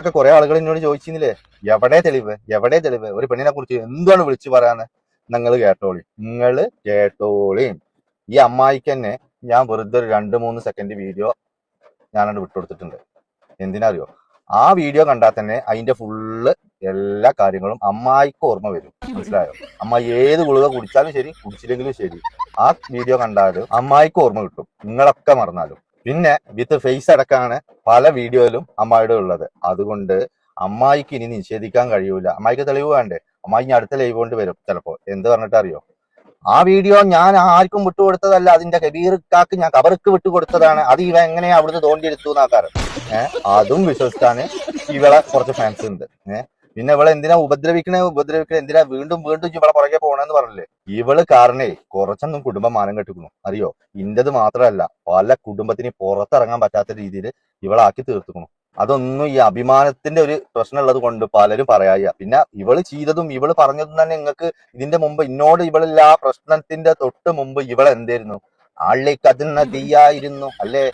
ഒക്കെ കുറെ ആളുകൾ എന്നോട് ചോദിച്ചിരുന്നില്ലേ എവിടെ തെളിവ്? എവിടെ തെളിവ്? ഒരു പെണ്ണിനെ കുറിച്ച് എന്താണ് വിളിച്ചു പറയാന്ന് നിങ്ങൾ കേട്ടോളി. നിങ്ങൾ കേട്ടോളി. ഈ അമ്മായിക്ക് തന്നെ ഞാൻ വെറുതെ ഒരു രണ്ട് മൂന്ന് സെക്കൻഡ് വീഡിയോ ഞാനത് വിട്ടുകൊടുത്തിട്ടുണ്ട്. എന്തിനറിയോ? ആ വീഡിയോ കണ്ടാൽ തന്നെ അതിന്റെ ഫുള്ള് എല്ലാ കാര്യങ്ങളും അമ്മായിക്ക് ഓർമ്മ വരും. മനസ്സിലായോ? അമ്മ ഏത് ഗുളിക കുടിച്ചാലും ശരി കുടിച്ചില്ലെങ്കിലും ശരി. ആ വീഡിയോ കണ്ടാലും അമ്മായിക്ക് ഓർമ്മ കിട്ടും. നിങ്ങളൊക്കെ മറന്നാലും. പിന്നെ വിത്ത് ഫേസ് അടക്കമാണ് പല വീഡിയോയിലും അമ്മായിയുടെ ഉള്ളത്. അതുകൊണ്ട് അമ്മായിക്ക് ഇനി നിഷേധിക്കാൻ കഴിയൂല. അമ്മായിക്ക് തെളിവ് വേണ്ടേ? അമ്മായി ഇനി അടുത്ത ലൈവ് കൊണ്ട് വരും ചിലപ്പോ. എന്ത് പറഞ്ഞിട്ട് അറിയോ ആ വീഡിയോ ഞാൻ ആർക്കും വിട്ടുകൊടുത്തതല്ല. അതിന്റെ കബീർക്കാക്ക് ഞാൻ കബർക്ക് വിട്ടുകൊടുത്തതാണ്. അത് ഇവ എങ്ങനെയാ അവിടുന്ന് തോണ്ടിയെടുത്തു എന്നാക്കാറ് ഏഹ് അതും വിശ്വസിച്ചാണ് ഇവളെ കുറച്ച് ഫാൻസ് ഉണ്ട്. ഏഹ് പിന്നെ ഇവളെ എന്തിനാ ഉപദ്രവിക്കണേ? ഉപദ്രവിക്കണേ? എന്തിനാ വീണ്ടും വീണ്ടും ഇവളെ പുറകെ പോണെന്ന് പറഞ്ഞില്ലേ? ഇവൾ കാരണേ കുറച്ചൊന്നും കുടുംബം മാനം കെട്ടിക്കുന്നു. അറിയോ? ഇന്റത് മാത്രമല്ല പല കുടുംബത്തിന് പുറത്തിറങ്ങാൻ പറ്റാത്ത രീതിയിൽ ഇവളാക്കി തീർത്തുക്കണു അതൊന്നും ഈ അഭിമാനത്തിന്റെ ഒരു പ്രശ്നമുള്ളത് കൊണ്ട് പലരും പറയാ പിന്നെ ഇവൾ ചെയ്തതും ഇവൾ പറഞ്ഞതും തന്നെ നിങ്ങൾക്ക് ഇതിന്റെ മുമ്പ് ഇന്നോട് ഇവളില്ല ആ പ്രശ്നത്തിന്റെ തൊട്ട് മുമ്പ് ഇവൾ ആളിലേക്ക് അതിന് തീയായിരുന്നു. അല്ലേ?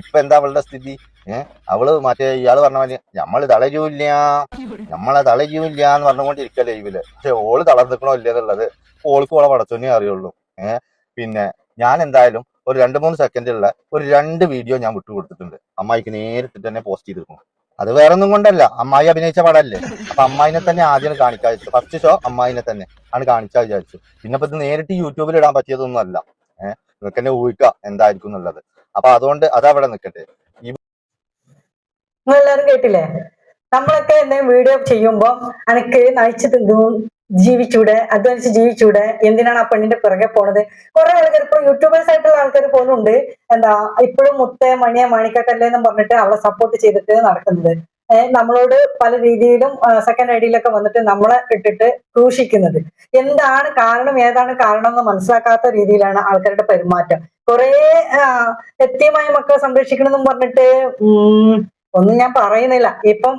ഇപ്പൊ എന്താ അവളുടെ സ്ഥിതി? ഏഹ് അവൾ മറ്റേ ഇയാൾ പറഞ്ഞ മാതിരി നമ്മൾ തളരൂല്ല. നമ്മളെ തളരൂല്ല എന്ന് പറഞ്ഞുകൊണ്ടിരിക്കല്ലേ ലൈവിൽ പക്ഷെ ഓൾ തളർന്നിക്കണോ ഇല്ല എന്നുള്ളത് ഓൾക്ക് ഓളെ പടച്ചോനെ അറിയുള്ളൂ. ഏഹ് പിന്നെ ഞാൻ എന്തായാലും ഒരു രണ്ട് മൂന്ന് സെക്കൻഡുള്ള ഒരു രണ്ട് വീഡിയോ ഞാൻ വിട്ടു കൊടുത്തിട്ടുണ്ട്. അമ്മായിക്ക് നേരിട്ട് തന്നെ പോസ്റ്റ് ചെയ്തിരിക്കുന്നു. അത് വേറെ ഒന്നും കൊണ്ടല്ല. അമ്മായി അഭിനയിച്ച പടമല്ലേ അപ്പൊ അമ്മായിനെ തന്നെ ആദ്യം കാണിക്കാൻ ഫസ്റ്റ് ഷോ അമ്മായിനെ തന്നെ ആണ് കാണിച്ചാൽ വിചാരിച്ചു. പിന്നെ ഇത് നേരിട്ട് യൂട്യൂബിൽ ഇടാൻ പറ്റിയതൊന്നും അല്ല. ഏഹ് നിങ്ങൾക്ക് തന്നെ ഊഹിക്കുക എന്തായിരിക്കും എന്നുള്ളത്. അപ്പൊ അതുകൊണ്ട് അതവിടെ നിൽക്കട്ടെ. നിങ്ങളെല്ലാരും കേട്ടില്ലേ? നമ്മളൊക്കെ എന്തെങ്കിലും വീഡിയോ ചെയ്യുമ്പോ അനക്ക് നയിച്ചു തിന്നും ജീവിച്ചൂടെ? അധ്വാനിച്ച് ജീവിച്ചൂടെ? എന്തിനാണ് ആ പെണ്ണിന്റെ പിറകെ പോണത്? കുറെ ആൾക്കാർ ഇപ്പൊ യൂട്യൂബേഴ്സ് ആയിട്ടുള്ള ആൾക്കാർ പോലും ഉണ്ട് എന്താ ഇപ്പോഴും മുത്തേ മണിയെ മാണിക്കട്ടല്ലേ എന്ന് പറഞ്ഞിട്ട് അവളെ സപ്പോർട്ട് ചെയ്തിട്ട് നടക്കുന്നത്. നമ്മളോട് പല രീതിയിലും സെക്കൻഡ് ഐഡിയിലൊക്കെ വന്നിട്ട് നമ്മളെ ഇട്ടിട്ട് ക്രൂശിക്കുന്നത്. എന്താണ് കാരണം ഏതാണ് കാരണം എന്ന് മനസ്സിലാക്കാത്ത രീതിയിലാണ് ആൾക്കാരുടെ പെരുമാറ്റം. കുറെ എത്തിയമായ മക്കളെ സംരക്ഷിക്കണമെന്നും പറഞ്ഞിട്ട് ഒന്നും ഞാൻ പറയുന്നില്ല. ഇപ്പം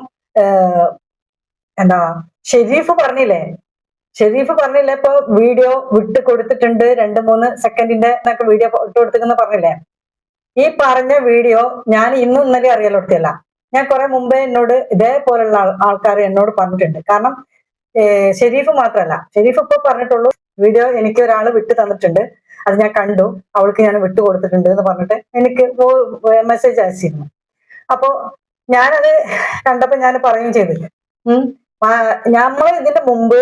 എന്താ ഷെരീഫ് പറഞ്ഞില്ലേ? ഷെരീഫ് പറഞ്ഞില്ലേ? ഇപ്പൊ വീഡിയോ വിട്ട് കൊടുത്തിട്ടുണ്ട് രണ്ട് മൂന്ന് സെക്കൻഡിന്റെ വീഡിയോ ഇട്ട് കൊടുത്തിരിക്കുന്ന പറഞ്ഞില്ലേ? ഈ പറഞ്ഞ വീഡിയോ ഞാൻ ഇന്നും ഇന്നലെ അറിയലൊടുത്തിയല്ല. ഞാൻ കുറെ മുമ്പേ എന്നോട് ഇതേപോലുള്ള ആൾക്കാർ എന്നോട് പറഞ്ഞിട്ടുണ്ട്. കാരണം ഷെരീഫ് മാത്രമല്ല ഷെരീഫ് ഇപ്പൊ പറഞ്ഞിട്ടുള്ളൂ വീഡിയോ എനിക്ക് ഒരാൾ വിട്ടു തന്നിട്ടുണ്ട്. അത് ഞാൻ കണ്ടു. അവൾക്ക് ഞാൻ വിട്ടു കൊടുത്തിട്ടുണ്ട് എന്ന് പറഞ്ഞിട്ട് എനിക്ക് മെസ്സേജ് അയച്ചിരുന്നു. അപ്പോ ഞാനത് കണ്ടപ്പോ ഞാൻ പറയുകയും ചെയ്തില്ല. നമ്മൾ ഇതിന്റെ മുമ്പ്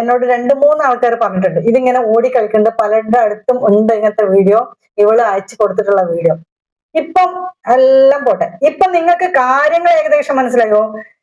എന്നോട് രണ്ട് മൂന്ന് ആൾക്കാർ പറഞ്ഞിട്ടുണ്ട്. ഇതിങ്ങനെ ഓടി കളിക്കുന്നുണ്ട്. പലരുടെ അടുത്തും ഉണ്ട് ഇങ്ങനത്തെ വീഡിയോ. ഇവൾ അയച്ചു കൊടുത്തിട്ടുള്ള വീഡിയോ. ഇപ്പം എല്ലാം പോട്ടെ. ഇപ്പൊ നിങ്ങൾക്ക് കാര്യങ്ങൾ ഏകദേശം മനസ്സിലായോ?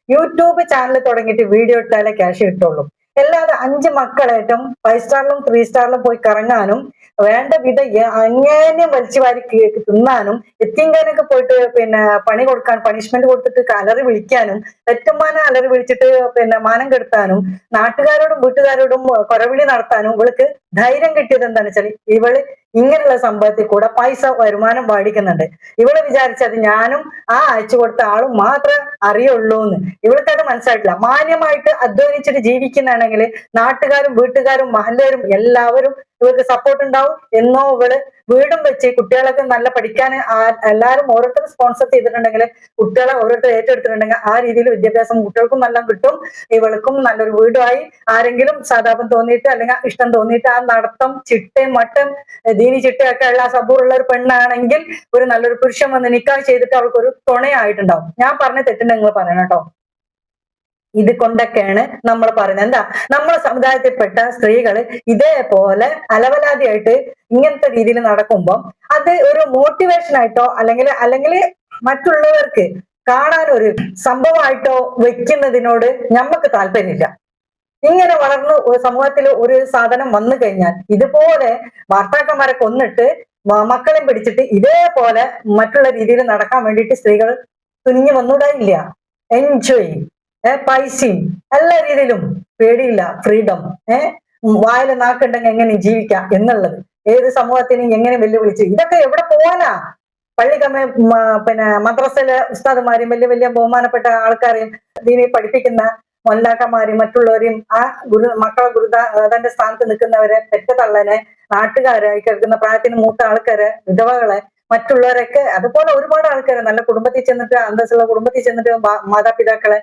യൂട്യൂബ് ചാനൽ തുടങ്ങിയിട്ട് വീഡിയോ ഇട്ടാലേ ക്യാഷ് കിട്ടുള്ളൂ. അല്ലാതെ അഞ്ച് മക്കളേറ്റം ഫൈവ് സ്റ്റാറിലും ത്രീ സ്റ്റാറിലും പോയി കറങ്ങാനും വേണ്ട വിധ അങ്ങനെ വലിച്ചു വാരി തിന്നാനും എത്തിങ്കാനൊക്കെ പോയിട്ട് പിന്നെ പണി കൊടുക്കാൻ പണിഷ്മെന്റ് കൊടുത്തിട്ട് അലറി വിളിക്കാനും തെറ്റുമാന അലറി വിളിച്ചിട്ട് പിന്നെ മാനം കെടുത്താനും നാട്ടുകാരോടും വീട്ടുകാരോടും കൊരവിളി നടത്താനും ഇവൾക്ക് ധൈര്യം കിട്ടിയത് എന്താണെന്ന് വെച്ചാൽ ഇവൾ ഇങ്ങനെയുള്ള സംഭവത്തിൽ കൂടെ പൈസ വരുമാനം വാടിക്കുന്നുണ്ട്. ഇവൾ വിചാരിച്ചത് ഞാനും ആ അയച്ചു കൊടുത്ത ആളും മാത്രമേ അറിയുള്ളൂ എന്ന് ഇവൾക്ക് അത് മനസ്സിലായിട്ടില്ല. മാന്യമായിട്ട് അധ്വാനിച്ചിട്ട് ജീവിക്കുന്നതാണെങ്കിൽ നാട്ടുകാരും വീട്ടുകാരും മഹല്ലേരും എല്ലാവരും ഇവർക്ക് സപ്പോർട്ട് ഉണ്ടാവും. എന്നോ ഇവൾ വീടും വെച്ച് കുട്ടികളൊക്കെ നല്ല പഠിക്കാൻ എല്ലാവരും ഓരോരുത്തരും സ്പോൺസർ ചെയ്തിട്ടുണ്ടെങ്കിൽ കുട്ടികളെ ഓരോരുത്തർ ഏറ്റെടുത്തിട്ടുണ്ടെങ്കിൽ ആ രീതിയിൽ വിദ്യാഭ്യാസം കുട്ടികൾക്കും നല്ല കിട്ടും. ഇവൾക്കും നല്ലൊരു വീടുമായി ആരെങ്കിലും സാധാപം തോന്നിയിട്ട് അല്ലെങ്കിൽ ഇഷ്ടം തോന്നിയിട്ട് ആ നടത്തം ചിട്ടയും മട്ടും ദീനി ചിട്ടയൊക്കെ ഉള്ള സബൂറുള്ള ഒരു പെണ്ണാണെങ്കിൽ ഒരു നല്ലൊരു പുരുഷൻ വന്ന് നിക്കാഹ് ചെയ്തിട്ട് അവൾക്ക് ഒരു തുണയായിട്ടുണ്ടാവും. ഞാൻ പറഞ്ഞ തെറ്റിന് നിങ്ങൾ പറയണം കേട്ടോ. ഇത് കൊണ്ടൊക്കെയാണ് നമ്മൾ പറയുന്നത്. എന്താ? നമ്മുടെ സമുദായത്തിൽപ്പെട്ട സ്ത്രീകൾ ഇതേപോലെ അലവലാതിയായിട്ട് ഇങ്ങനത്തെ രീതിയിൽ നടക്കുമ്പോൾ അത് ഒരു മോട്ടിവേഷൻ ആയിട്ടോ അല്ലെങ്കിൽ അല്ലെങ്കിൽ മറ്റുള്ളവർക്ക് കാണാൻ ഒരു സംഭവമായിട്ടോ വെക്കുന്നതിനോട് നമുക്ക് താല്പര്യമില്ല. ഇങ്ങനെ വളർന്ന് സമൂഹത്തിൽ ഒരു സാധനം വന്നു കഴിഞ്ഞാൽ ഇതുപോലെ ഭർത്താക്കന്മാരെ കൊന്നിട്ട് മക്കളെയും പിടിച്ചിട്ട് ഇതേപോലെ മറ്റുള്ള രീതിയിൽ നടക്കാൻ വേണ്ടിയിട്ട് സ്ത്രീകൾ തുനിഞ്ഞു വന്നൂടായില്ല. എൻജോയ് ഏഹ് പൈസയും എല്ലാ രീതിയിലും പേടിയില്ല ഫ്രീഡം ഏഹ് വായിൽ നാക്കുണ്ടെങ്കിൽ എങ്ങനെ ജീവിക്കാം എന്നുള്ളത്. ഏത് സമൂഹത്തിനെയും എങ്ങനെ വെല്ലുവിളിച്ച്? ഇതൊക്കെ എവിടെ പോവാനാ? പള്ളി കമ്മ പിന്നെ മദ്രസയിലെ ഉസ്താദുമാരെയും വലിയ വലിയ ബഹുമാനപ്പെട്ട ആൾക്കാരെയും ദീനി പഠിപ്പിക്കുന്ന മൊല്ലാക്കന്മാരെയും മറ്റുള്ളവരെയും ആ ഗുരു മക്കളെ ഗുരുദാന്റെ സ്ഥാനത്ത് നിൽക്കുന്നവരെ പെറ്റ തള്ളനെ നാട്ടുകാരെ ഈ കേൾക്കുന്ന പ്രായത്തിന് മൂത്ത ആൾക്കാരെ വിധവകളെ മറ്റുള്ളവരൊക്കെ അതുപോലെ ഒരുപാട് ആൾക്കാർ നല്ല കുടുംബത്തിൽ ചെന്നിട്ട് അന്തസ്സുള്ള കുടുംബത്തിൽ ചെന്നിട്ട് മാതാപിതാക്കളെ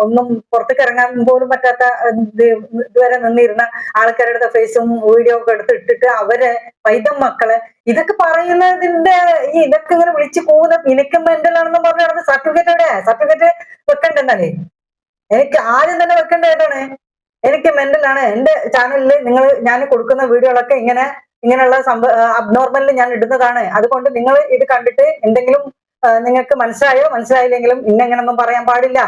ഒന്നും പുറത്തേക്ക് ഇറങ്ങാൻ പോലും പറ്റാത്ത ഇത് ഇതുവരെ നിന്നിരുന്ന ആൾക്കാരുടെ ഫേസും വീഡിയോ ഒക്കെ എടുത്ത് ഇട്ടിട്ട് അവരെ പൈതം മക്കളെ ഇതൊക്കെ പറയുന്നതിന്റെ ഈ ഇതൊക്കെ ഇങ്ങനെ വിളിച്ചു പോകുന്ന എനിക്ക് മെന്റൽ ആണെന്ന് നടന്ന സർട്ടിഫിക്കറ്റ് എവിടെ സർട്ടിഫിക്കറ്റ് വെക്കണ്ടെന്നാലേ എനിക്ക് ആദ്യം തന്നെ വെക്കേണ്ട ഏതാണ് എനിക്ക് മെന്റൽ ആണ്. എന്റെ ചാനലിൽ നിങ്ങൾ ഞാൻ കൊടുക്കുന്ന വീഡിയോകളൊക്കെ ഇങ്ങനെ ഇങ്ങനെയുള്ള സംഭവ അബ്നോർമലിൽ ഞാൻ ഇടുന്നതാണ്. അതുകൊണ്ട് നിങ്ങൾ ഇത് കണ്ടിട്ട് എന്തെങ്കിലും നിങ്ങൾക്ക് മനസ്സിലായോ? മനസ്സിലായില്ലെങ്കിലും ഇന്നെങ്ങനൊന്നും പറയാൻ പാടില്ല.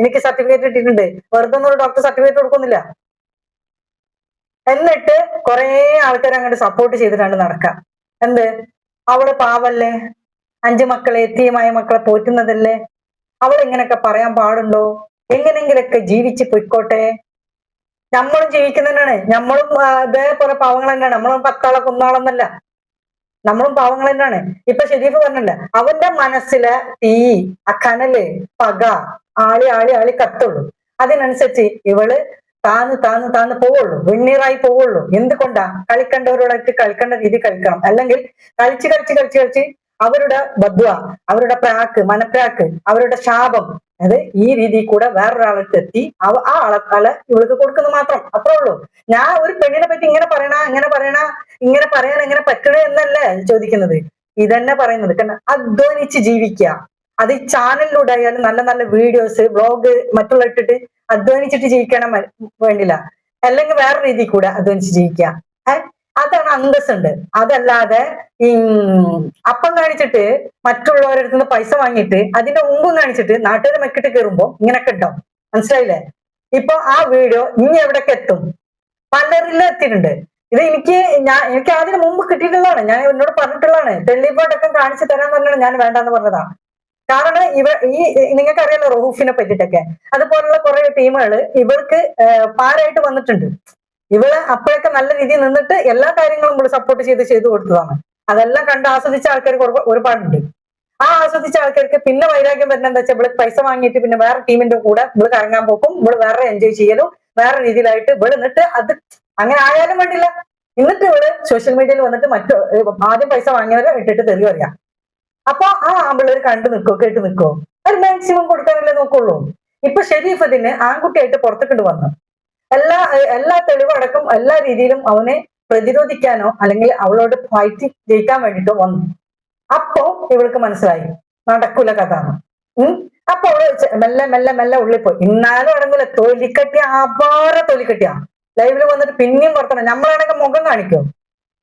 എനിക്ക് സർട്ടിഫിക്കറ്റ് ഇട്ടിട്ടുണ്ട് വെറുതെ ഒന്നും ഡോക്ടർ സർട്ടിഫിക്കറ്റ് കൊടുക്കുന്നില്ല. എന്നിട്ട് കുറെ ആൾക്കാർ അങ്ങോട്ട് സപ്പോർട്ട് ചെയ്തിട്ടാണ് നടക്കുക എന്ത്? അവൾ പാവല്ലേ? അഞ്ചു മക്കളെ എത്തിയമായ മക്കളെ പോറ്റുന്നതല്ലേ അവൾ ഇങ്ങനെയൊക്കെ പറയാൻ പാടുണ്ടോ? എങ്ങനെങ്കിലൊക്കെ ജീവിച്ച് പൊയ്ക്കോട്ടെ. നമ്മളും ജീവിക്കുന്നതന്നെയാണ് നമ്മളും ഇതേപോലെ പാവങ്ങൾ തന്നെയാണ്. നമ്മളും പത്താളെ കുന്നാളെന്നല്ല. നമ്മളും പാവങ്ങൾ തന്നെയാണ്. ഇപ്പൊ ഷെരീഫ് പറഞ്ഞല്ലേ അവന്റെ മനസ്സിലെ തീ ആ കനൽ പക ആളി ആളി ആളി കത്തുള്ളൂ. അതിനനുസരിച്ച് ഇവൾ താന്ന് താന്ന് താന്ന് പോവുള്ളൂ. വെണ്ണീറായി പോവുള്ളൂ. എന്തുകൊണ്ടാ? കളിക്കേണ്ടവരോടൊക്കെ കളിക്കേണ്ട രീതി കളിക്കണം. അല്ലെങ്കിൽ കളിച്ച് കളിച്ച് കളിച്ച് കളിച്ച് അവരുടെ ബദ്വ അവരുടെ പ്രാക്ക് മനപ്രാക്ക് അവരുടെ ശാപം അത് ഈ രീതിയിൽ കൂടെ വേറൊരാൾക്ക് എത്തി ആ ആളെ ഇവൾക്ക് കൊടുക്കുന്നു മാത്രം. അത്രേ ഉള്ളൂ. ഞാൻ ഒരു പെണ്ണിനെ പറ്റി ഇങ്ങനെ പറയണ ഇങ്ങനെ പറയണ ഇങ്ങനെ പറയാൻ എങ്ങനെ പറ്റണേ എന്നല്ല ചോദിക്കുന്നത്. ഇതന്നെ പറയുന്നത്. കാരണം അധ്വാനിച്ച് ജീവിക്കുക. അത് ഈ ചാനലിലൂടെ ആയാലും നല്ല നല്ല വീഡിയോസ് വ്ളോഗ് മറ്റുള്ള ഇട്ടിട്ട് അധ്വാനിച്ചിട്ട് ജീവിക്കണം വേണ്ടില്ല. അല്ലെങ്കിൽ വേറെ രീതിയിൽ കൂടെ അധ്വാനിച്ച് ജീവിക്കുക? അതാണ് അന്തസ്സുണ്ട്. അതല്ലാതെ ഈ അപ്പം കാണിച്ചിട്ട് മറ്റുള്ളവരുടെ അടുത്ത് നിന്ന് പൈസ വാങ്ങിയിട്ട് അതിന്റെ മുമ്പും കാണിച്ചിട്ട് നാട്ടുകാർ മെക്കിട്ട് കയറുമ്പോ ഇങ്ങനൊക്കെ ഉണ്ടാവും. മനസ്സിലായില്ലേ? ഇപ്പൊ ആ വീഡിയോ ഇനി എവിടേക്ക് എത്തും? പലരിലും എത്തിയിട്ടുണ്ട്. ഇത് എനിക്ക് ഞാൻ എനിക്ക് അതിന് മുമ്പ് കിട്ടിയിട്ടുള്ളതാണ്. ഞാൻ എന്നോട് പറഞ്ഞിട്ടുള്ളതാണ്. തെളിവോടൊക്കെ കാണിച്ചു തരാൻ പറഞ്ഞാണ് ഞാൻ വേണ്ടെന്ന് പറഞ്ഞതാ. കാരണം ഇവ ഈ നിങ്ങൾക്ക് അറിയാലോ റൂഫിനെ പറ്റിയിട്ടൊക്കെ. അതുപോലുള്ള കുറെ ടീമുകൾ ഇവർക്ക് പാരായിട്ട് വന്നിട്ടുണ്ട്. ഇവൾ അപ്പോഴൊക്കെ നല്ല രീതിയിൽ നിന്നിട്ട് എല്ലാ കാര്യങ്ങളും കൂടെ സപ്പോർട്ട് ചെയ്ത് ചെയ്തു കൊടുത്തതാണ്. അതെല്ലാം കണ്ട് ആസ്വദിച്ച ആൾക്കാർക്ക് ഒരുപാടുണ്ട് ആ ആസ്വദിച്ച ആൾക്കാർക്ക് പിന്നെ വൈരാഗ്യം വരുന്ന എന്താ വെച്ചാൽ ഇവിടെ പൈസ വാങ്ങിയിട്ട് പിന്നെ വേറെ ടീമിന്റെ കൂടെ ഇവിടെ കറങ്ങാൻ പോക്കും ഇവിടെ വേറെ എൻജോയ് ചെയ്യലും വേറെ രീതിയിലായിട്ട് ഇവിടെ നിന്നിട്ട് അത് അങ്ങനെ ആയാലും വേണ്ടില്ല. എന്നിട്ട് ഇവിടെ സോഷ്യൽ മീഡിയയിൽ വന്നിട്ട് മറ്റു ആദ്യം പൈസ വാങ്ങിയവരെ ഇട്ടിട്ട് തെറി പറയാം. അപ്പൊ ആ ആമ്പിള്ളേർ കണ്ടു നിൽക്കോ കേട്ട് നിൽക്കോ അത് മാക്സിമം കൊടുക്കാനല്ലേ നോക്കുള്ളൂ. ഇപ്പൊ ഷെരീഫ് അതിന് ആൺകുട്ടിയായിട്ട് പുറത്തേക്കൊണ്ട് വന്നു. എല്ലാ എല്ലാ തെളിവടക്കം എല്ലാ രീതിയിലും അവനെ പ്രതിരോധിക്കാനോ അല്ലെങ്കിൽ അവളോട് ഫൈറ്റ് ജയിക്കാൻ വേണ്ടിട്ടോ വന്നു. അപ്പോ ഇവൾക്ക് മനസ്സിലായി നടക്കൂല കഥ. അപ്പൊ അവൾ മെല്ലെ മെല്ലെ മെല്ലെ ഉള്ളിൽ പോയി. ഇന്നാലും അടങ്ങൂല. തൊലിക്കട്ടിയ അപാര തൊലിക്കട്ടിയ. ലൈവിൽ വന്നിട്ട് പിന്നെയും പുറത്തണം നമ്മളാണെങ്കിൽ മുഖം കാണിക്കോ?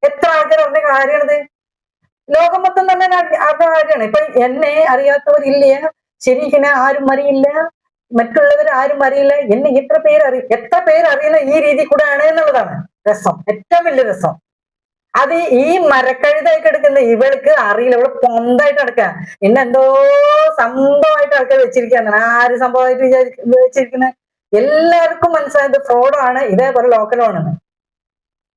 എത്ര ആൾക്കാർ പറഞ്ഞ കാര്യമാണിത് ലോകം മൊത്തം തന്നെ അറിഞ്ഞ കാര്യമാണ് ഇപ്പൊ എന്നെ അറിയാത്തവരില്ലേ? ശരിക്കും ആരും അറിയില്ല? മറ്റുള്ളവർ ആരും അറിയില്ല. എന്നെ എത്ര പേര് അറിയും എത്ര പേര് അറിയില്ല ഈ രീതി കൂടെ ആണ് എന്നുള്ളതാണ് രസം. ഏറ്റവും വലിയ രസം. അത് ഈ മരക്കഴുതായി കിടക്കുന്ന ഇവൾക്ക് അറിയില്ല. ഇവൾ പൊന്തായിട്ട് നടക്കുക പിന്നെ എന്തോ സംഭവമായിട്ട് ആൾക്കാർ വെച്ചിരിക്കുകയാണ്. ആര് സംഭവമായിട്ട് വിചാരി വെച്ചിരിക്കുന്നത് എല്ലാവർക്കും മനസ്സിലായത് ഫ്രോഡാണ്. ഇതേപോലെ ലോക്കലാണെന്ന്.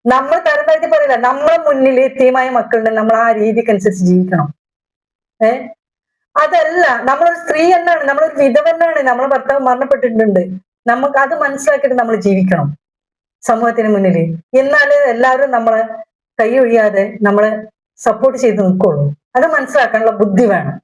നമ്മൾ തരം പറയില്ല. നമ്മളെ മുന്നിൽ എത്തിയമായ മക്കളുണ്ട് നമ്മൾ ആ രീതിക്ക് അനുസരിച്ച് ജീവിക്കണം. ഏ? അതല്ല നമ്മളൊരു സ്ത്രീ എന്നാണ് നമ്മളൊരു വിധവനാണ് നമ്മളെ ഭർത്താവ് മരണപ്പെട്ടിട്ടുണ്ട്. നമുക്ക് അത് മനസ്സിലാക്കിയിട്ട് നമ്മൾ ജീവിക്കണം സമൂഹത്തിന് മുന്നിൽ എന്നാൽ എല്ലാവരും നമ്മളെ കൈ ഒഴിയാതെ നമ്മളെ സപ്പോർട്ട് ചെയ്ത് നിൽക്കുള്ളൂ അത് മനസ്സിലാക്കാനുള്ള ബുദ്ധി വേണം.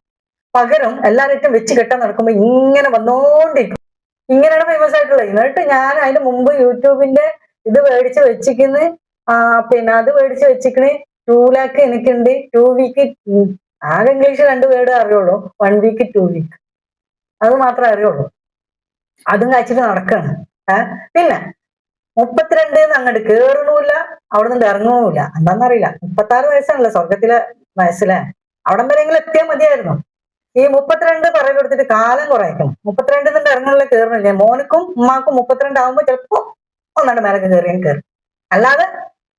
പകരം എല്ലാവരും വെച്ച് കെട്ടാൻ നടക്കുമ്പോൾ ഇങ്ങനെ വന്നോണ്ടിരിക്കും. ഇങ്ങനെയാണ് ഫേമസ് ആയിട്ടുള്ളത്. എന്നിട്ട് ഞാൻ അതിന് മുമ്പ് യൂട്യൂബിന്റെ ഇത് മേടിച്ച് വെച്ചിരിക്കുന്നത് ആ പിന്നെ അത് മേടിച്ച് വെച്ചിക്കണ് ടു ലാക്ക് എനിക്കുണ്ട് ടു വീക്ക് ആകെ ഇംഗ്ലീഷ് രണ്ട് വേർഡ് അറിയുള്ളൂ. വൺ വീക്ക് ടു വീക്ക് അത് മാത്രമേ അറിയുള്ളൂ. അതും കഴിച്ചിട്ട് നടക്കാണ്. പിന്നെ മുപ്പത്തിരണ്ട് അങ്ങോട്ട് കേറണമില്ല അവിടെ നിന്ന് ഇറങ്ങുമില്ല എന്താണെന്നറിയില്ല മുപ്പത്തി ആറ് വയസ്സാണല്ലോ സ്വർഗത്തിലെ വയസ്സിലെ. അവിടം വരെയെങ്കിലും എത്തിയാൽ മതിയായിരുന്നു. ഈ മുപ്പത്തിരണ്ട് പറയിൽ കൊടുത്തിട്ട് കാലം കുറയ്ക്കണം. മുപ്പത്തിരണ്ട് നിന്റെ ഇറങ്ങണില്ല കേറണില്ലേ? മോനക്കും ഉമ്മാക്കും മുപ്പത്തിരണ്ട് ആകുമ്പോൾ ചിലപ്പോ ഒന്നാണ്ട് മേലൊക്കെ കയറിയാൽ കയറും അല്ലാതെ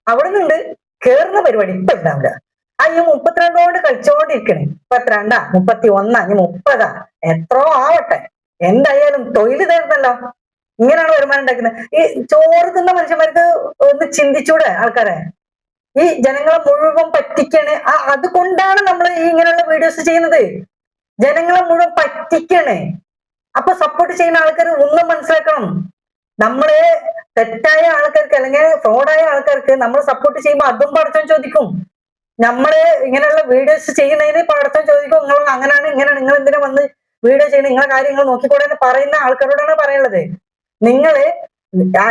അവിടെ നിന്നുണ്ട് കേറുന്ന പരിപാടി ഇപ്പൊ ഉണ്ടാവില്ല. ആ ഈ മുപ്പത്തിരണ്ടോണ്ട് കളിച്ചോണ്ടിരിക്കണേ. മുപ്പത്തിരണ്ടാ മുപ്പത്തി ഒന്നാ ഇനി മുപ്പതാ. എത്രയോ ആവട്ടെ. എന്തായാലും തൊഴിൽ തരുന്നല്ലോ ഇങ്ങനെയാണ് വരുമാനം ഉണ്ടാക്കുന്നത്. ഈ ചോറ് തിന്ന മനുഷ്യന്മാർക്ക് ഒന്ന് ചിന്തിച്ചൂടെ ആൾക്കാരെ? ഈ ജനങ്ങളെ മുഴുവൻ പറ്റിക്കണ്. ആ അതുകൊണ്ടാണ് നമ്മൾ ഈ ഇങ്ങനെയുള്ള വീഡിയോസ് ചെയ്യുന്നത്. ജനങ്ങളെ മുഴുവൻ പറ്റിക്കണേ. അപ്പൊ സപ്പോർട്ട് ചെയ്യുന്ന ആൾക്കാർ ഒന്നും മനസ്സിലാക്കണം. നമ്മൾ തെറ്റായ ആൾക്കാർക്ക് അല്ലെങ്കിൽ ഫ്രോഡായ ആൾക്കാർക്ക് നമ്മൾ സപ്പോർട്ട് ചെയ്യുമ്പോൾ അതും പഠിച്ചോ ചോദിക്കും. നമ്മൾ ഇങ്ങനെയുള്ള വീഡിയോസ് ചെയ്യുന്നതിന് ഇപ്പൊ അടുത്ത ചോദിക്കും നിങ്ങൾ അങ്ങനെയാണ് ഇങ്ങനെയാണ് നിങ്ങൾ എന്തിനാ വന്ന് വീഡിയോ ചെയ്യുന്നത്? നിങ്ങളെ കാര്യങ്ങൾ നോക്കിക്കൂടെ? എന്ന് പറയുന്ന ആൾക്കാരോടാണ് പറയുന്നത്. നിങ്ങൾ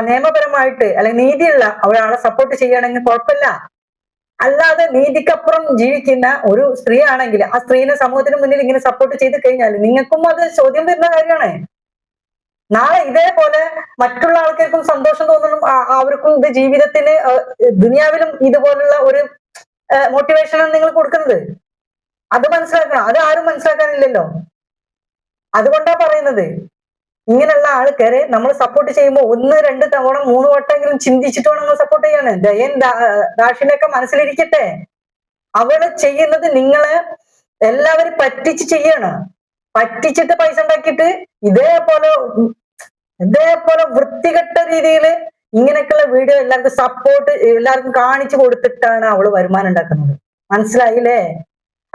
നിയമപരമായിട്ട് അല്ലെങ്കിൽ നീതിയുള്ള ഒരാളെ സപ്പോർട്ട് ചെയ്യുകയാണെങ്കിൽ കുഴപ്പമില്ല. അല്ലാതെ നീതിക്കപ്പുറം ജീവിക്കുന്ന ഒരു സ്ത്രീ ആണെങ്കിൽ ആ സ്ത്രീനെ സമൂഹത്തിന് മുന്നിൽ ഇങ്ങനെ സപ്പോർട്ട് ചെയ്ത് കഴിഞ്ഞാൽ നിങ്ങൾക്കും അത് ചോദ്യം വരുന്ന കാര്യമാണ്. നാളെ ഇതേപോലെ മറ്റുള്ള ആൾക്കാർക്കും സന്തോഷം തോന്നണം അവർക്കും ഇത് ജീവിതത്തിന് ദുനിയാവിലും ഇതുപോലുള്ള ഒരു മോട്ടിവേഷനാണ് നിങ്ങൾ കൊടുക്കുന്നത്. അത് മനസ്സിലാക്കണം. അത് ആരും മനസ്സിലാക്കാനില്ലല്ലോ. അതുകൊണ്ടാ പറയുന്നത്. ഇങ്ങനെയുള്ള ആൾക്കാരെ നമ്മൾ സപ്പോർട്ട് ചെയ്യുമ്പോൾ ഒന്ന് രണ്ട് തവണ മൂന്ന് വട്ടമെങ്കിലും ചിന്തിച്ചിട്ട് വേണം നമ്മൾ സപ്പോർട്ട് ചെയ്യാണ് ദയൻ ദാഷിനൊക്കെ മനസ്സിലിരിക്കട്ടെ. അവൾ ചെയ്യുന്നത് നിങ്ങളെ എല്ലാവരും പറ്റിച്ച് ചെയ്യാണ്. പറ്റിച്ചിട്ട് പൈസ ഉണ്ടാക്കിയിട്ട് ഇതേപോലെ ഇതേപോലെ വൃത്തികെട്ട രീതിയിൽ ഇങ്ങനെയൊക്കെയുള്ള വീഡിയോ എല്ലാവർക്കും സപ്പോർട്ട് എല്ലാവർക്കും കാണിച്ചു കൊടുത്തിട്ടാണ് അവൾ വരുമാനം ഉണ്ടാക്കുന്നത്. മനസ്സിലായില്ലേ?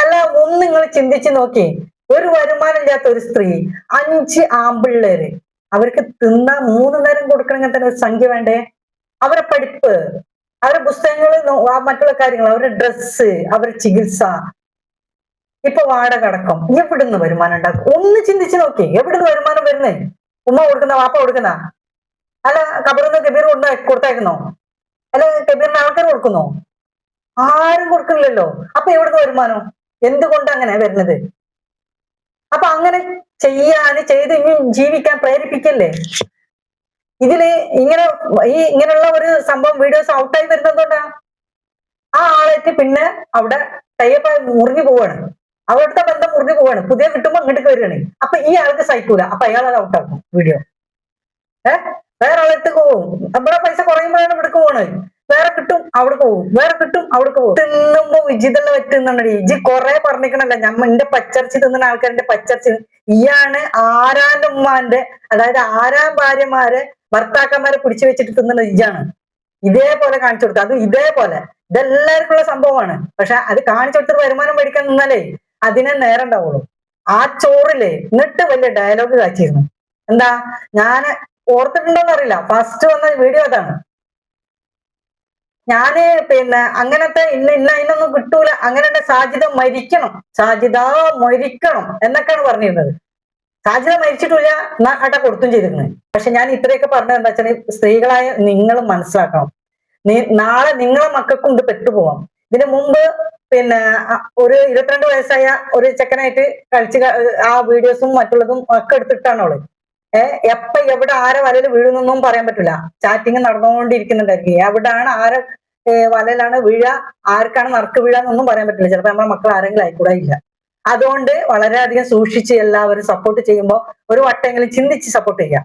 അല്ല ഒന്ന് നിങ്ങൾ ചിന്തിച്ചു നോക്കി. ഒരു വരുമാനം ഇല്ലാത്ത ഒരു സ്ത്രീ അഞ്ച് ആമ്പിള്ളേര് അവർക്ക് തിന്നാൻ മൂന്ന് നേരം കൊടുക്കണമെങ്കിൽ തന്നെ ഒരു സംഖ്യ വേണ്ടേ? അവരെ പഠിപ്പ് അവരുടെ പുസ്തകങ്ങൾ മറ്റുള്ള കാര്യങ്ങൾ അവരുടെ ഡ്രസ്സ് അവരുടെ ചികിത്സ. ഇപ്പൊ വാടക അടക്കം എവിടുന്ന് വരുമാനം ഉണ്ടാക്കും? ഒന്ന് ചിന്തിച്ചു നോക്കി. എവിടുന്ന് വരുമാനം വരുന്നേ? ഉമ്മ കൊടുക്കുന്ന വാപ്പ കൊടുക്കുന്ന? അല്ല കബറിന്ന് കബീർ കൊടുത്ത കൊടുത്തേക്കുന്നോ അല്ല കബീറിന് ആൾക്കാർ കൊടുക്കുന്നോ? ആരും കൊടുക്കുന്നില്ലല്ലോ അപ്പൊ എവിടുന്ന് വരുമാനം? എന്തുകൊണ്ട് അങ്ങനെ വരുന്നത്? അപ്പൊ അങ്ങനെ ചെയ്യാൻ ചെയ്ത് ഇനി ജീവിക്കാൻ പ്രേരിപ്പിക്കല്ലേ? ഇതിൽ ഇങ്ങനെ ഈ ഇങ്ങനെയുള്ള ഒരു സംഭവം വീഡിയോസ് ഔട്ടായി വരുന്നതുകൊണ്ടാ ആ ആളായിട്ട് പിന്നെ അവിടെ ടൈപ്പ് മുറിഞ്ഞു പോവാണ്. അവിടുത്തെ ബന്ധം മുറിഞ്ഞു പോവാണ്. പുതിയ കിട്ടുമ്പോ ഇങ്ങോട്ട് വരികയാണ്. അപ്പൊ ഈ ആൾക്ക് സഹിക്കൂല. അപ്പൊ അയാൾ അത് ഔട്ടാക്കും വീഡിയോ. ഏഹ് വേറെ ആളെടുത്ത് പോവും. നമ്മുടെ പൈസ കുറയുമ്പോഴാണ് ഇവിടേക്ക് പോണത് വേറെ കിട്ടും അവിടെ പോവും. വേറെ കിട്ടും അവിടെ പോവും. തിന്നുമ്പോ വിജിതല്ല പറ്റുന്നുണ്ട് ഇജി കൊറേ പറഞ്ഞിക്കണല്ലോ ഞമ്മ എന്റെ പച്ചറച്ചി തിന്നുന്ന ആൾക്കാരുടെ പച്ചറച്ചി ഇയാണ് ആരാന്റെ ഉമ്മാന്റെ അതായത് ആരാം ഭാര്യമാരെ ഭർത്താക്കന്മാരെ പിടിച്ചു വെച്ചിട്ട് തിന്നുന്ന ഇജാണ് ഇതേപോലെ കാണിച്ചു കൊടുക്കുക അതും ഇതേപോലെ. ഇതെല്ലാവർക്കുള്ള സംഭവമാണ്. പക്ഷെ അത് കാണിച്ചു കൊടുത്തിട്ട് വരുമാനം മേടിക്കാൻ നിന്നാലേ അതിനെ നേരം ഉണ്ടാവുള്ളൂ. ആ ചോറിൽ എന്നിട്ട് വലിയ ഡയലോഗ് കാച്ചിരുന്നു. എന്താ? ഞാൻ ഓർത്തിട്ടുണ്ടോന്ന് അറിയില്ല ഫസ്റ്റ് വന്ന വീഡിയോ അതാണ്. ഞാൻ പിന്നെ അങ്ങനത്തെ ഇന്ന് ഇന്ന ഇന്നൊന്നും കിട്ടൂല. അങ്ങനെ സാജിത മരിക്കണം. സാജിത മരിക്കണം എന്നൊക്കെയാണ് പറഞ്ഞിരുന്നത്. സാജിത മരിച്ചിട്ടില്ല എന്നാ അട്ട കൊടുത്തും ചെയ്തിരുന്നത്. പക്ഷെ ഞാൻ ഇത്രയൊക്കെ പറഞ്ഞത് എന്താ വെച്ചാൽ സ്ത്രീകളായ നിങ്ങൾ മനസ്സിലാക്കണം. നാളെ നിങ്ങളെ മക്കൾക്കും ഇത് പെട്ടുപോവാം. ഇതിന് മുമ്പ് പിന്നെ ഒരു ഇരുപത്തിരണ്ട് വയസ്സായ ഒരു ചെക്കനായിട്ട് കളിച്ച് ആ വീഡിയോസും മറ്റുള്ളതും ഒക്കെ എടുത്തിട്ടാണ് അവൾ. എപ്പ എവിടെ ആരെ വലയിൽ വീഴുന്നൊന്നും പറയാൻ പറ്റില്ല ചാറ്റിങ് നടന്നുകൊണ്ടിരിക്കുന്നുണ്ടായിരിക്കും എവിടാണ് ആരെ വലയിലാണ് വീഴ ആർക്കാണ് നറുക്ക് വീഴാന്നൊന്നും പറയാൻ പറ്റില്ല ചിലപ്പോ നമ്മുടെ മക്കൾ ആരെങ്കിലും ആയിക്കൂടാ ഇല്ല. അതുകൊണ്ട് വളരെയധികം സൂക്ഷിച്ച് എല്ലാവരും സപ്പോർട്ട് ചെയ്യുമ്പോൾ ഒരു വട്ടെങ്കിലും ചിന്തിച്ച് സപ്പോർട്ട് ചെയ്യാം.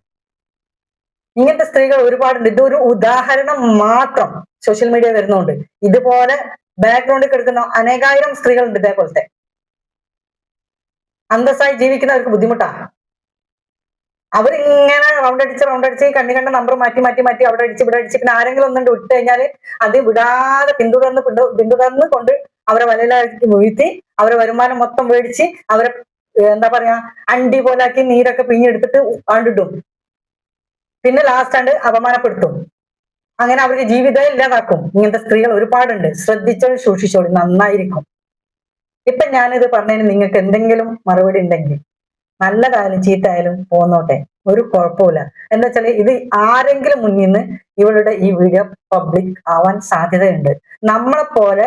ഇങ്ങനത്തെ സ്ത്രീകൾ ഒരുപാടുണ്ട്. ഇതൊരു ഉദാഹരണം മാത്രം സോഷ്യൽ മീഡിയ വരുന്നുണ്ട്. ഇതുപോലെ ബാക്ക്ഗ്രൗണ്ടിൽ കിടക്കുന്ന അനേകായിരം സ്ത്രീകളുണ്ട് ഇതേപോലത്തെ. അന്തസ്സായി ജീവിക്കുന്നവർക്ക് ബുദ്ധിമുട്ടാ. അവരിങ്ങനെ റൗണ്ട് അടിച്ച് റൗണ്ട് അടിച്ച് കണ്ണി കണ്ട നമ്പർ മാറ്റി മാറ്റി മാറ്റി അവിടെ അടിച്ച് ഇവിടെ അടിച്ച്. പിന്നെ ആരെങ്കിലും ഒന്നുണ്ട് വിട്ട് കഴിഞ്ഞാൽ അത് വിടാതെ പിന്തുടർന്ന് പിന്തു- പിന്തുടർന്ന് കൊണ്ട് അവരെ വലയിലാക്കി വീഴ്ത്തി അവരെ വരുമാനം മൊത്തം മേടിച്ച് അവരെ എന്താ പറയാ അണ്ടി പോലാക്കി നീരൊക്കെ പിഞ്ഞെടുത്തിട്ട് ആണ്ടിടും. പിന്നെ ലാസ്റ്റ് ആണ്ട് അപമാനപ്പെടുത്തും. അങ്ങനെ അവർക്ക് ജീവിതം ഇല്ലാതാക്കും. ഇങ്ങനത്തെ സ്ത്രീകൾ ഒരുപാടുണ്ട്. ശ്രദ്ധിച്ചോളി സൂക്ഷിച്ചോളി നന്നായിരിക്കും. ഇപ്പൊ ഞാനിത് പറഞ്ഞതിന് നിങ്ങൾക്ക് എന്തെങ്കിലും മറുപടി ഉണ്ടെങ്കിൽ നല്ലതായാലും ചീത്തയായാലും പോന്നോട്ടെ. ഒരു കുഴപ്പമില്ല എന്താ വെച്ചാൽ ഇത് ആരെങ്കിലും മുന്നിൽ നിന്ന് ഇവളുടെ ഈ വീഡിയോ പബ്ലിക് ആവാൻ സാധ്യതയുണ്ട്. നമ്മളെ പോലെ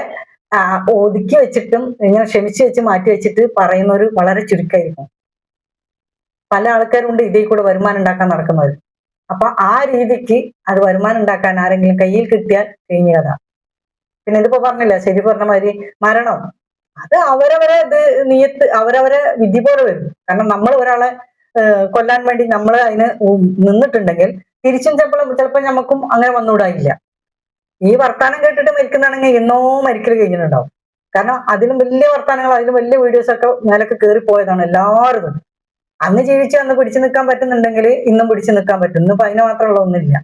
ഒതുക്കി വെച്ചിട്ടും ഇങ്ങനെ ക്ഷമിച്ച് വെച്ച് മാറ്റി വെച്ചിട്ട് പറയുന്നവർ വളരെ ചുരുക്കമായിരിക്കും പല ആൾക്കാരുണ്ട് ഇതിൽ കൂടെ വരുമാനം ഉണ്ടാക്കാൻ നടക്കുന്നത് അപ്പൊ ആ രീതിക്ക് അത് വരുമാനം ഉണ്ടാക്കാൻ ആരെങ്കിലും കയ്യിൽ കിട്ടിയാൽ കഴിഞ്ഞ കഥ. പിന്നെ ഇതിപ്പോ പറഞ്ഞില്ല ശരി പറഞ്ഞ മാതിരി മരണം. അത് അവരവരെ ഇത് നീയത്ത് അവരവരെ വിധി പോലെ വരും കാരണം നമ്മൾ ഒരാളെ കൊല്ലാൻ വേണ്ടി നമ്മൾ അതിന് നിന്നിട്ടുണ്ടെങ്കിൽ തിരിച്ചും ചിലപ്പോൾ ചിലപ്പോൾ നമുക്കും അങ്ങനെ വന്നുകൂടായില്ല. ഈ വർത്താനം കേട്ടിട്ട് മരിക്കുന്നതാണെങ്കിൽ എന്നോ മരിക്കൽ കഴിഞ്ഞിട്ടുണ്ടാവും. കാരണം അതിലും വലിയ വർത്താനങ്ങൾ അതിലും വലിയ വീഡിയോസ് ഒക്കെ മേലൊക്കെ കയറി പോയതാണ് എല്ലാവരും. അന്ന് ജീവിച്ച് അന്ന് പിടിച്ചു നിൽക്കാൻ പറ്റുന്നുണ്ടെങ്കിൽ ഇന്നും പിടിച്ചു നിൽക്കാൻ പറ്റും. ഇന്നിപ്പോ അതിന് മാത്രമുള്ള ഒന്നുമില്ല.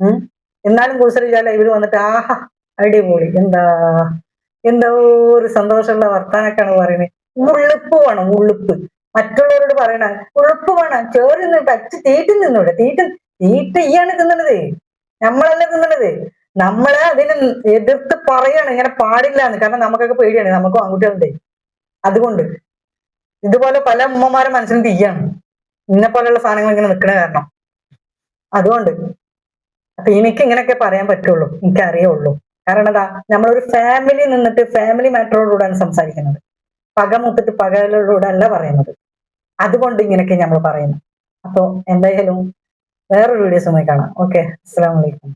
ഉം? എന്നാലും കൂസറില്ല ലൈവിൽ വന്നിട്ട് ആഹാ അടിപൊളി. എന്താ എന്തോ ഒരു സന്തോഷമുള്ള വർത്താനൊക്കെയാണ് പറയുന്നത് ഉള്ളിപ്പ് വേണം ഉള്ളിപ്പ് മറ്റുള്ളവരോട് പറയണ ഉള്ളിപ്പ് വേണം. ചോറ് നിന്ന് പച്ച തീറ്റി നിന്നൂടെ തീറ്റ തീറ്റ ഈയാണ് തിന്നണത്. നമ്മളല്ല തിന്നണത്. നമ്മളെ അതിന് എതിർത്ത് പറയാണ്. ഇങ്ങനെ പാടില്ല എന്ന് കാരണം നമുക്കൊക്കെ പേടിയാണ്. നമുക്കും ആൺകുട്ടികളുണ്ട്. അതുകൊണ്ട് ഇതുപോലെ പല ഉമ്മമാരെ മനസ്സിന് തീയാണ്. ഇന്നെ പോലെയുള്ള സാധനങ്ങൾ ഇങ്ങനെ നിൽക്കണ കാരണം. അതുകൊണ്ട്. അപ്പൊ എനിക്ക് ഇങ്ങനെയൊക്കെ പറയാൻ പറ്റുള്ളൂ. എനിക്ക് അറിയുള്ളൂ കാരണം എന്താ? നമ്മളൊരു ഫാമിലി നിന്നിട്ട് ഫാമിലി മാറ്ററോടുകൂടാണ് സംസാരിക്കുന്നത്. പക മുത്തിട്ട് പകലോടുകൂടെ അല്ല പറയുന്നത്. അതുകൊണ്ട് ഇങ്ങനെയൊക്കെ നമ്മൾ പറയുന്നു. അപ്പോൾ എന്തായാലും വേറൊരു വീഡിയോസുമായി കാണാം. ഓക്കെ അസ്സാം വലൈക്കും